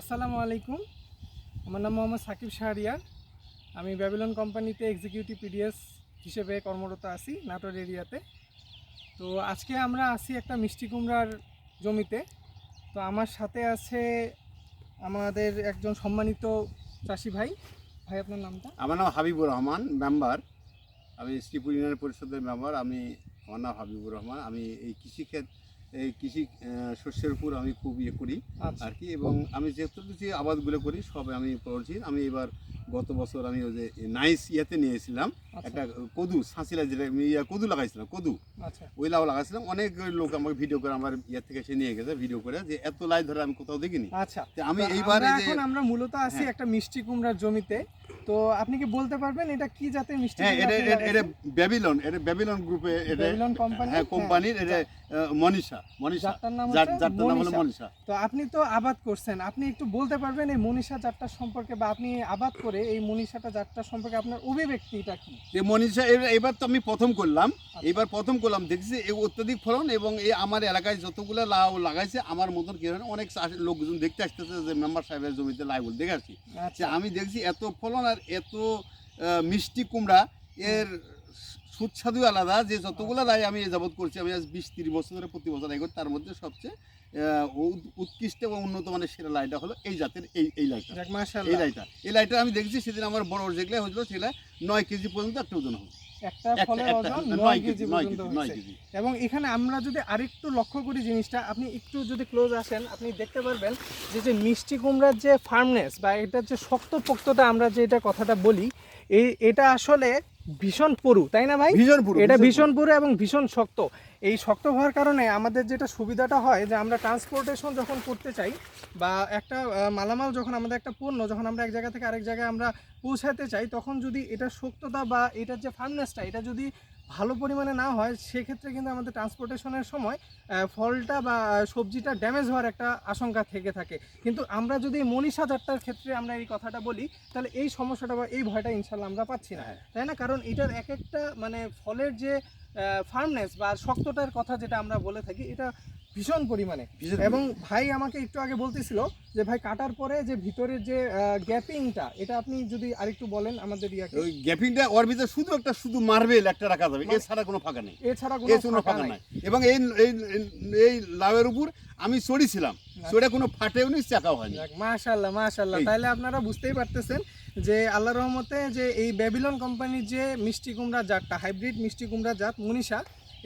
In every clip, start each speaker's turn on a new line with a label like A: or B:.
A: আসসালামু আলাইকুম। আমার নাম মোহাম্মদ সাকিব শাহরিয়ার আমি ব্যাবিলন কোম্পানিতে এক্সিকিউটিভ পিডিএস হিসেবে কর্মরত আছি নাটোর এরিয়াতে। তো আজকে আমরা আছি একটা মিষ্টি কুমড়ার জমিতে। তো আমার সাথে আছে আমাদের একজন সম্মানিত চাষি ভাই। ভাই, আপনার নামটা?
B: আমার নাম হাবিবুর রহমান, মেম্বার। আমি শ্রীপুর ইউনিয়ন পরিষদের মেম্বার। আমি, আমার নাম হাবিবুর রহমান। আমি এই কৃষিক্ষেত এই কৃষি শস্যের উপর আমি খুব ইয়ে করি
A: আচ্ছা।
B: আর কি। এবং আমি যেহেতু যে আবাদগুলো করি সব আমি করছি আমি এবার গত বছর আমি ওই যে নাইস ইয়েতে নিয়েছিলাম।
A: আচ্ছা।
B: একটা কদু সাঁচিলা যেটা আমি ইয়া কদু লাগাইছিলাম কদু।
A: আচ্ছা।
B: ওই লাউ লাগাইছিলাম। অনেক লোক আমাকে ভিডিও করে আমার ইয়ে থেকে এসে নিয়ে গেছে ভিডিও করে যে এত লাই ধরে আমি কোথাও দেখিনি।
A: আচ্ছা।
B: আমি এইবার
A: আমরা এখন আমরা মূলত আছি
B: হ্যাঁ।
A: একটা মিষ্টি কুমড়ার জমিতে। তো আপনি কি বলতে পারবেন? এটা কি জাতের মিষ্টি
B: হ্যাঁ এটা এটা- ব্যাবিলন এটা ব্যাবিলন গ্রুপে এটা
A: ব্যাবিলন কোম্পানি
B: হ্যাঁ কোম্পানির এটা মনীষা মনীষা।
A: যারটার নাম
B: যারটার নাম হলো
A: মনীষা। তো আপনি তো আবাদ করছেন। আপনি একটু বলতে পারবেন এই মনীষা জাতটার সম্পর্কে বা আপনি আবাদ করে এই মনীষাটা জাতটার সম্পর্কে আপনার অভিব্যক্তিটা কি?
B: যে মনীষা এবার তো আমি প্রথম করলাম।
A: আচ্ছা।
B: এবার প্রথম করলাম দেখছি এই অত্যাধিক ফলন এবং এই আমার এলাকায় যতগুলো লাউ লাগাইছে আমার মতন কি হয়, অনেক লোকজন দেখতে আসতেছে যে মেম্বার সাহেবের জমিতে লাউগুলো দেখে আসছি।
A: আচ্ছা।
B: আমি দেখছি এত ফলন আর এত মিষ্টি কুমড়া এর সুস্বাদু আলাদা যে যতগুলো লাই আমি এ যাবত করছি আমি আজ বিশ তিরিশ বছর ধরে প্রতি বছর করি, তার মধ্যে সবচেয়ে উৎকৃষ্ট এবং উন্নত মানের সেরা লাইটা হলো এই জাতের এই এই লাইটা এই লাইটা এই লাইটা আমি দেখছি সেদিন আমার বড় যেগুলো হয়েছিল সেগুলো নয় কেজি পর্যন্ত একটা ওজন হবে
A: একটা
B: একটা-
A: ফলের ওজন
B: নয় কেজি
A: কেজি পর্যন্ত হয়েছে এবং এখানে আমরা যদি আরেকটু লক্ষ্য করি জিনিসটা আপনি একটু যদি ক্লোজ আসেন আপনি দেখতে পারবেন যে যে মিষ্টি কুমড়ার যে ফার্মনেস বা এটার যে শক্ত পোক্তটা আমরা যে এটা কথাটা বলি এই এটা আসলে ভীষণ পুরু তাই না ভাই?
B: ভীষণ পুরো
A: এটা ভীষণ পুরো এবং ভীষণ শক্ত। এই শক্ত হওয়ার কারণে আমাদের যেটা সুবিধাটা হয় যে আমরা ট্রান্সপোর্টেশন যখন করতে চাই বা একটা মালামাল যখন আমাদের একটা পণ্য যখন আমরা এক জায়গা থেকে আরেক জায়গায় আমরা পৌঁছাতে চাই তখন যদি এটার শক্ততা বা এটার যে ফার্মনেসটা এটা যদি ভালো পরিমাণে না হয় সেক্ষেত্রে কিন্তু আমাদের ট্রান্সপোর্টেশনের সময় ফলটা বা সবজিটা ড্যামেজ হওয়ার একটা আশঙ্কা থেকে থাকে। কিন্তু আমরা যদি মনীষা জাতটার ক্ষেত্রে আমরা এই কথাটা বলি তাহলে এই সমস্যাটা বা এই ভয়টা ইনশাল্লাহ আমরা পাচ্ছি না।
B: হ্যাঁ।
A: তাই না? কারণ এটার এক একটা মানে ফলের যে ফার্মনেস বা শক্তটার কথা যেটা আমরা বলে থাকি এটা ভীষণ পরিমাণে। এবং ভাই আমাকে একটু আগে বলতেছিল যে ভাই কাটার পরে যে ভিতরের যে গ্যাপিংটা এটা আপনি যদি আরেকটু বলেন আমাদের ইয়াকে।
B: ওই গ্যাপিংটা ওর ভিতরে শুধু একটা শুধু মার্বেল একটা রাখা যাবে। এছাড়া কোনো ফাঁকা নেই।
A: এছাড়া কোনো ফাঁকা নাই।
B: এবং এই এই- এই লাউয়ের উপর আমি চড়িছিলাম। সেটা কোনো ফাটেও নি চাকাও হয়নি।
A: মাশাল্লাহ
B: এই।
A: তাহলে আপনারা বুঝতেই পারতেছেন যে আল্লাহ রহমতে যে এই ব্যাবিলন কোম্পানির যে মিষ্টি কুমড়া জাতটা, হাইব্রিড মিষ্টি কুমড়া জাত মনীষা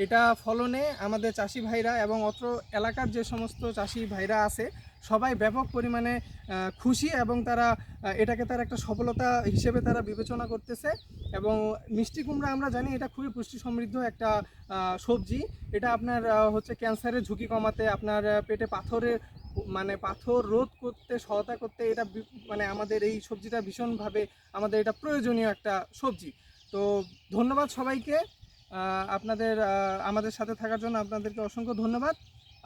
A: এটা ফলনে আমাদের চাষি ভাইরা এবং অত্র এলাকার যে সমস্ত চাষি ভাইরা আছে, সবাই ব্যাপক পরিমাণে খুশি এবং তারা এটাকে তার একটা সফলতা হিসেবে তারা বিবেচনা করতেছে। এবং মিষ্টি কুমড়া আমরা জানি এটা খুবই পুষ্টি সমৃদ্ধ একটা সবজি। এটা আপনার হচ্ছে ক্যান্সারের ঝুঁকি কমাতে, আপনার পেটে পাথরের মানে পাথর রোধ করতে, সহায়তা করতে এটা মানে আমাদের এই সবজিটা ভীষণভাবে আমাদের এটা প্রয়োজনীয় একটা সবজি। তো ধন্যবাদ সবাইকে। আপনাদের আমাদের সাথে থাকার জন্য আপনাদেরকে অসংখ্য ধন্যবাদ।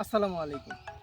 A: আসসালামু আলাইকুম।